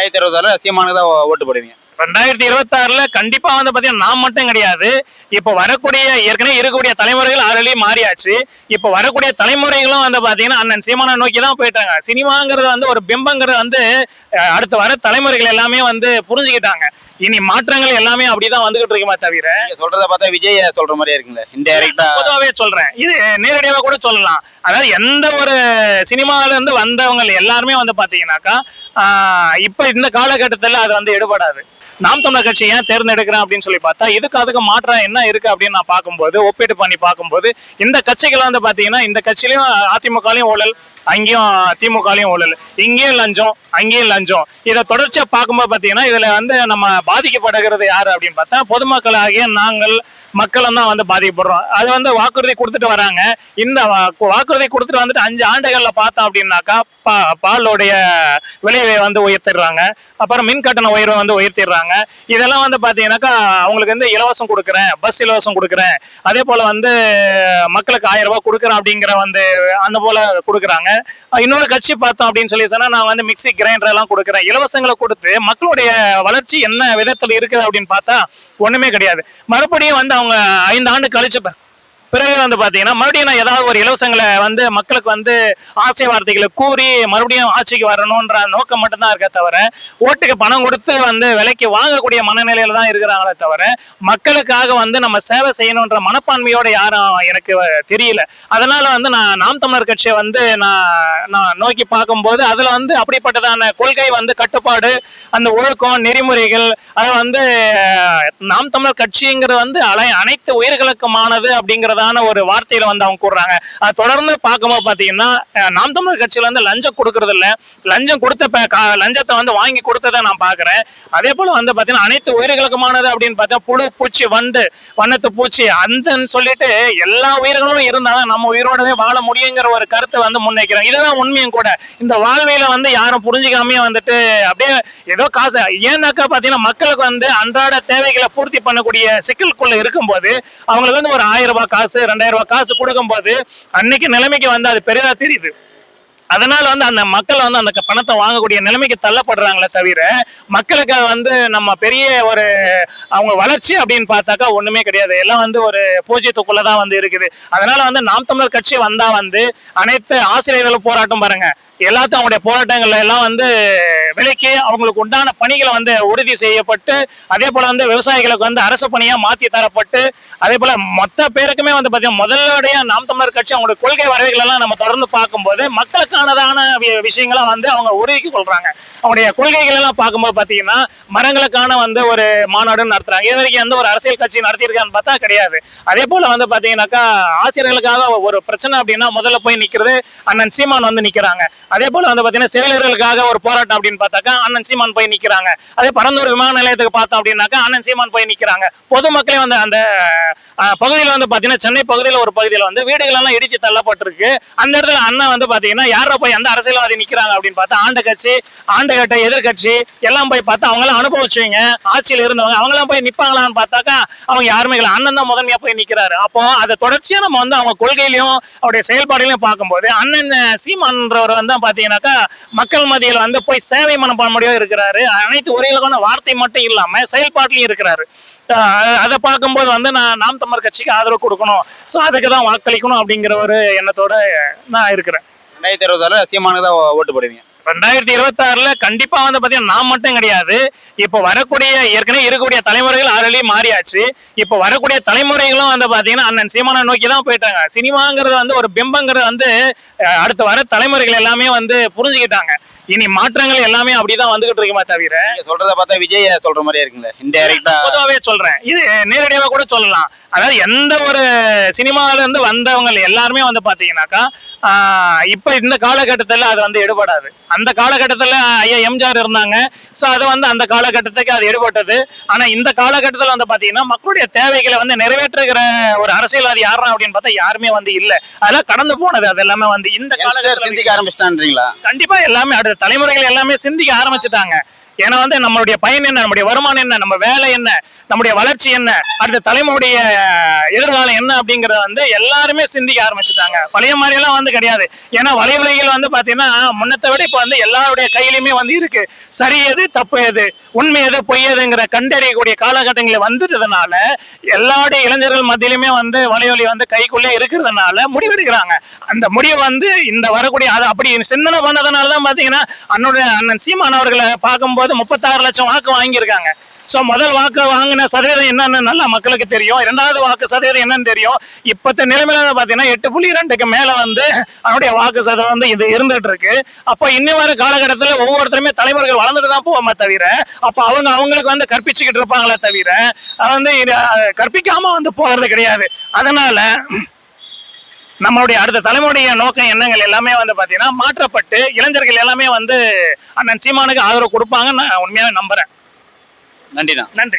ரெண்டாயிரத்தி இருபத்தாறுல சீமானுக்கு தான் ஓட்டு போடுவீங்க. ரெண்டாயிரத்தி இருபத்தி ஆறுல கண்டிப்பா வந்து பாத்தீங்கன்னா நான் மட்டும் கிடையாது. இப்ப வரக்கூடிய ஏற்கனவே இருக்கக்கூடிய தலைமுறைகள் ஆல்ரெடி மாறியாச்சு. இப்ப வரக்கூடிய தலைமுறைகளும் வந்து பாத்தீங்கன்னா அண்ணன் சீமானை நோக்கி தான் போயிட்டாங்க. சினிமாங்கிறது வந்து ஒரு பிம்பங்கிறது வந்து அடுத்து வர தலைமுறைகள் எல்லாமே வந்து புரிஞ்சுக்கிட்டாங்க. இனி மாற்றங்கள் எல்லாமே அப்படிதான் வந்துகிட்டு இருக்குமே தவிர சொல்றத பார்த்தா விஜய் சொல்ற மாதிரியே இருக்குங்களே இன்டைரக்டா பொதுவாகவே சொல்றேன். இது நேரடியாக கூட சொல்லலாம். அதாவது எந்த ஒரு சினிமால இருந்து வந்தவங்க எல்லாருமே வந்து பாத்தீங்கன்னாக்கா ஆஹ் இப்ப இந்த காலகட்டத்துல அது வந்து எடுபடாது. நாம் தமிழர் கட்சி ஏன் தேர்ந்தெடுக்கிறேன் அப்படின்னு சொல்லி பார்த்தா இதுக்கு அதுக்கு மாற்றம் என்ன இருக்கு அப்படின்னு நான் பார்க்கும்போது ஒப்பீடு பண்ணி பார்க்கும்போது இந்த கட்சிகள் வந்து பாத்தீங்கன்னா இந்த கட்சியிலயும் அதிமுகலையும் ஊழல் அங்கேயும் திமுகலையும் ஊழல் இங்கேயும் லஞ்சம் அங்கேயும் லஞ்சம். இதை தொடர்ச்சியா பார்க்கும்போது பாத்தீங்கன்னா இதுல வந்து நம்ம பாதிக்கப்படுகிறது யாரு அப்படின்னு பார்த்தா பொதுமக்கள் ஆகிய நாங்கள் மக்களும் தான் வந்து பாதிக்கப்படுறோம். அது வந்து வாக்குறுதி கொடுத்துட்டு வராங்க. இந்த வாக்குறுதி கொடுத்துட்டு வந்துட்டு அஞ்சு ஆண்டுகள்ல பார்த்தோம் அப்படின்னாக்கா பா பாலுடைய விலையை வந்து உயர்த்திடுறாங்க. அப்புறம் மின் கட்டண உயர்வை வந்து உயர்த்திடுறாங்க. இதெல்லாம் வந்து பாத்தீங்கன்னாக்கா அவங்களுக்கு வந்து இலவசம் கொடுக்குறேன் பஸ் இலவசம் கொடுக்குறேன். அதே போல வந்து மக்களுக்கு ஆயிரம் ரூபாய் கொடுக்குறேன் அப்படிங்கிற வந்து அந்த போல கொடுக்குறாங்க. இன்னொரு கட்சி பார்த்தோம் அப்படின்னு சொல்லி சொன்னா நான் வந்து மிக்ஸி கிரைண்டர் எல்லாம் கொடுக்குறேன். இலவசங்களை கொடுத்து மக்களுடைய வளர்ச்சி என்ன விதத்துல இருக்குது அப்படின்னு பார்த்தா ஒண்ணுமே கிடையாது. மறுபடியும் வந்து அவங்க ஐந்து ஆண்டு கழிச்ச பிறகு வந்து பாத்தீங்கன்னா மறுபடியும் நான் ஏதாவது ஒரு இலவசங்களை வந்து மக்களுக்கு வந்து ஆசை வார்த்தைகளை கூறி மறுபடியும் ஆட்சிக்கு வரணும்ன்ற நோக்கம் மட்டும்தான் இருக்க தவிர ஓட்டுக்கு பணம் கொடுத்து வந்து விலைக்கு வாங்கக்கூடிய மனநிலையில தான் இருக்கிறாங்களே தவிர மக்களுக்காக வந்து நம்ம சேவை செய்யணுன்ற மனப்பான்மையோட யாரும் எனக்கு தெரியல. அதனால வந்து நான் நாம் தமிழர் கட்சியை வந்து நான் நான் நோக்கி பார்க்கும்போது அதுல வந்து அப்படிப்பட்டதான கொள்கை வந்து கட்டுப்பாடு அந்த ஒழுக்கம் நெறிமுறைகள் அதை வந்து நாம் தமிழர் கட்சிங்கிறது வந்து அலை அனைத்து உயிர்களுக்குமானது அப்படிங்கறதான ஒரு வார்த்தையில வந்து அவங்க கூடுறாங்க அது தொடர்ந்து பார்க்கும்போது பாத்தீங்கன்னா நாம் தமிழர் கட்சியில வந்து லஞ்சம் கொடுக்கறது இல்ல. லஞ்சம் கொடுத்த லஞ்சத்தை வந்து வாங்கி கொடுத்ததை நான் பாக்குறேன் அதே போல வந்து பாத்தீங்கன்னா அனைத்து உயிர்களுக்குமானது அப்படின்னு பார்த்தா புழு பூச்சி வண்டு வண்ணத்து பூச்சி அந்தன்னு சொல்லிட்டு எல்லா உயிர்களும் இருந்தாதான் நம்ம உயிரோடவே வாழ முடியுங்கிற ஒரு கருத்தை வந்து முன்வைக்கிறோம் இதுதான் உண்மையும் கூட. இந்த வாழ்வியில வந்து யாரும் புரிஞ்சுக்காமே வந்துட்டு அப்படியே ஏதோ காசு ஏன்னாக்கா பாத்தீங்கன்னா மக்களுக்கு வந்து அன்றாட தேவைகளை பூர்த்தி பண்ணக்கூடிய சிக்கலுக்குள்ள இருக்கும்போது அவங்களுக்கு வந்து ஒரு ஆயிரம் ரூபாய் காசு ரெண்டாயிரம் ரூபாய் காசு கொடுக்கும்போது அன்னைக்கு நிலைமைக்கு வந்து அது பெரிதா தெரியுது. அதனால வந்து அந்த மக்கள் வந்து அந்த பணத்தை வாங்கக்கூடிய நிலைமைக்கு தள்ளப்படுறாங்களே தவிர மக்களுக்கு வந்து நம்ம பெரிய ஒரு அவங்க வளர்ச்சி அப்படின்னு பார்த்தாக்கா ஒண்ணுமே கிடையாது. எல்லாம் வந்து ஒரு பூஜ்யத்துக்குள்ள தான் வந்து இருக்குது. அதனால வந்து நாம் தமிழர் கட்சி வந்தா வந்து அனைத்து ஆசிரியர்களும் போராட்டம் பாருங்க. எல்லாத்தையும் அவங்களுடைய போராட்டங்கள் எல்லாம் வந்து விலைக்கு அவங்களுக்கு உண்டான பணிகளை வந்து உறுதி செய்யப்பட்டு அதே போல வந்து விவசாயிகளுக்கு வந்து அரசு பணியா மாத்தி தரப்பட்டு அதே போல மொத்த பேருக்குமே வந்து பாத்தீங்கன்னா முதலோடைய நாம் தமிழர் கட்சி அவங்களுடைய கொள்கை வரைவுகள் எல்லாம் நம்ம தொடர்ந்து பார்க்கும்போது மக்களுக்கானதான வி- விஷயங்களை வந்து அவங்க உறுதிக்கு கொள்றாங்க. அவங்களுடைய கொள்கைகள் எல்லாம் பார்க்கும்போது பாத்தீங்கன்னா மரங்களுக்கான வந்து ஒரு மாநாடுன்னு நடத்துறாங்க. இது வரைக்கும் எந்த ஒரு அரசியல் கட்சி நடத்தியிருக்கான்னு பார்த்தா கிடையாது. அதே போல வந்து பாத்தீங்கன்னாக்கா ஆசிரியர்களுக்காக ஒரு பிரச்சனை அப்படின்னா முதல்ல போய் நிக்கிறது அண்ணன் சீமான் வந்து நிக்கிறாங்க. அதே போல வந்து பாத்தீங்கன்னா செயலர்களுக்காக ஒரு போராட்டம் அப்படின்னு பார்த்தாக்கா அண்ணன் சீமான் போய் நிக்கிறாங்க. அதே பரந்தூர் விமான நிலையத்துக்கு பார்த்தோம் அப்படின்னாக்கா அண்ணன் சீமான் போய் நிக்கிறாங்க. பொதுமக்களே வந்து அந்த பகுதியில் வந்து பாத்தீங்கன்னா சென்னை பகுதியில் ஒரு பகுதியில் வந்து வீடுகள் எல்லாம் தள்ளப்பட்டிருக்கு. அந்த இடத்துல அண்ணன் வந்து பாத்தீங்கன்னா யாரோ போய் அந்த அரசியல்வாதி நிக்கிறாங்க அப்படின்னு பார்த்தா ஆண்ட கட்சி ஆண்ட கட்ட எதிர்கட்சி எல்லாம் போய் பார்த்தா அவங்களாம் அனுபவிச்சுவீங்க அனுபவிச்சவங்க ஆட்சியில் இருந்தவங்க அவங்களாம் போய் நிற்பாங்களான்னு பார்த்தாக்கா அவங்க யாருமே இல்லை. அண்ணன் தான் முதன்மையா போய் நிக்கிறாரு. அப்போ அதை தொடர்ச்சியாக நம்ம வந்து அவங்க கொள்கையிலையும் அவருடைய செயல்பாடுகளையும் பார்க்கும்போது அண்ணன் சீமான்றவர் வந்து பார்த்தீங்கன்னாக்கா மக்கள் மத்தியில் வந்து போய் சேவை மனப்பான்மையாக இருக்கிறாரு. அனைத்து உரைகளுக்கான வார்த்தை மட்டும் இல்லாமல் செயல்பாட்டிலையும் இருக்கிறாரு. அதை பார்க்கும்போது வந்து நான் நாம் தமிழர் கட்சிக்கு ஆதரவு கொடுக்கணும். ஸோ அதுக்கு தான் வாக்களிக்கணும் அப்படிங்கிற ஒரு எண்ணத்தோட நான் இருக்கிறேன். ரெண்டாயிரத்தி இருபதால சீமானுக்கு தான் ஓட்டு போடுவீங்க. ரெண்டாயிரத்தி இருபத்தி ஆறுல கண்டிப்பா வந்து பாத்தீங்கன்னா நான் மட்டும் கிடையாது. இப்ப வரக்கூடிய ஏற்கனவே இருக்கக்கூடிய தலைமுறைகள் ஆல்ரெடி மாறியாச்சு. இப்ப வரக்கூடிய தலைமுறைகளும் வந்து பாத்தீங்கன்னா அண்ணன் சீமானை நோக்கி தான் போயிட்டாங்க. சினிமாங்கிறது வந்து ஒரு பிம்பங்கிறது வந்து அஹ், அடுத்து வர தலைமுறைகள் எல்லாமே வந்து புரிஞ்சுக்கிட்டாங்க. இனி மாற்றங்கள் எல்லாமே அப்படிதான் வந்துகிட்டு இருக்குமே தவிர சொல்றத பார்த்தா விஜய் சொல்ற மாதிரியே இருக்குங்களே இன்டைரக்டா பொதுவாகவே சொல்றேன். இது நேரடியாக கூட சொல்லலாம். அதாவது எந்த ஒரு சினிமால இருந்து வந்தவங்க எல்லாருமே வந்து பாத்தீங்கன்னாக்கா இப்ப இந்த காலகட்டத்துல அது வந்து எடுபடாது. அந்த காலகட்டத்துல ஐயா எம்ஜிஆர் இருந்தாங்க. சோ அது வந்து அந்த காலகட்டத்துக்கு அது எடுபட்டது. ஆனா இந்த காலகட்டத்துல வந்து பாத்தீங்கன்னா மக்களுடைய தேவைகளை வந்து நிறைவேற்றுகிற ஒரு அரசியல்வாதி யாரா அப்படின்னு பார்த்தா யாருமே வந்து இல்ல. அதெல்லாம் கடந்து போனது. அது எல்லாமே வந்து இந்த காலகட்டத்தில் சிந்திக்க ஆரம்பிச்சிட்டான்றீங்களா? கண்டிப்பா எல்லாமே அடுத்த தலைமுறைகள் எல்லாமே சிந்திக்க ஆரம்பிச்சுட்டாங்க. ஏன்னா வந்து நம்மளுடைய பயன் என்ன? நம்முடைய வருமானம் என்ன? நம்ம வேலை என்ன? நம்முடைய வளர்ச்சி என்ன? அடுத்த தலைமுறைய எதிர்காலம் என்ன அப்படிங்கறத வந்து எல்லாருமே சிந்திக்க ஆரம்பிச்சுட்டாங்க. பழைய மாதிரி எல்லாம் வந்து கிடையாது. ஏன்னா வலைவலைகள் வந்து பாத்தீங்கன்னா முன்னத்தை விட இப்ப வந்து எல்லாருடைய கையிலுமே வந்து இருக்கு. சரி எது தப்பு எது? உண்மை எது பொய் எதுங்கிற கண்டறியக்கூடிய காலகட்டங்களில் வந்துட்டதுனால எல்லாருடைய இளைஞர்கள் மத்தியிலுமே வந்து வலைவலி வந்து கைக்குள்ளே இருக்கிறதுனால முடிவெடுக்கிறாங்க. அந்த முடிவு வந்து இந்த வரக்கூடிய அது அப்படி சிந்தனை பண்ணதுனால தான் பாத்தீங்கன்னா அண்ணோட அண்ணன் சீமான் அவர்களை பார்க்கும்போது முப்பத்தாறு லட்சம் வாக்கு வாங்கியிருக்காங்க. ஸோ முதல் வாக்கு வாங்கின சதவீதம் என்னன்னு நல்லா மக்களுக்கு தெரியும். இரண்டாவது வாக்கு சதவீதம் என்னன்னு தெரியும். இப்பத்த நிலைமையில பாத்தீங்கன்னா எட்டு புள்ளி ரெண்டுக்கு மேல வந்து அவனுடைய வாக்கு சதவீதம் வந்து இது இருந்துட்டு இருக்கு அப்போ இன்னும் வர காலகட்டத்தில் ஒவ்வொருத்தருமே தலைவர்கள் வளர்ந்துட்டு தான் போவோமே தவிர அப்போ அவங்க அவங்களுக்கு வந்து கற்பிச்சுக்கிட்டு இருப்பாங்களே தவிர அது வந்து கற்பிக்காம வந்து போகிறது கிடையாது. அதனால நம்மளுடைய அடுத்த தலைமுறைய நோக்கம் எண்ணங்கள் எல்லாமே வந்து பாத்தீங்கன்னா மாற்றப்பட்டு இளைஞர்கள் எல்லாமே வந்து அண்ணன் சீமானுக்கு ஆதரவு கொடுப்பாங்கன்னு நான் உண்மையாவே நம்புறேன். நன்றிண்ணா. நன்றி.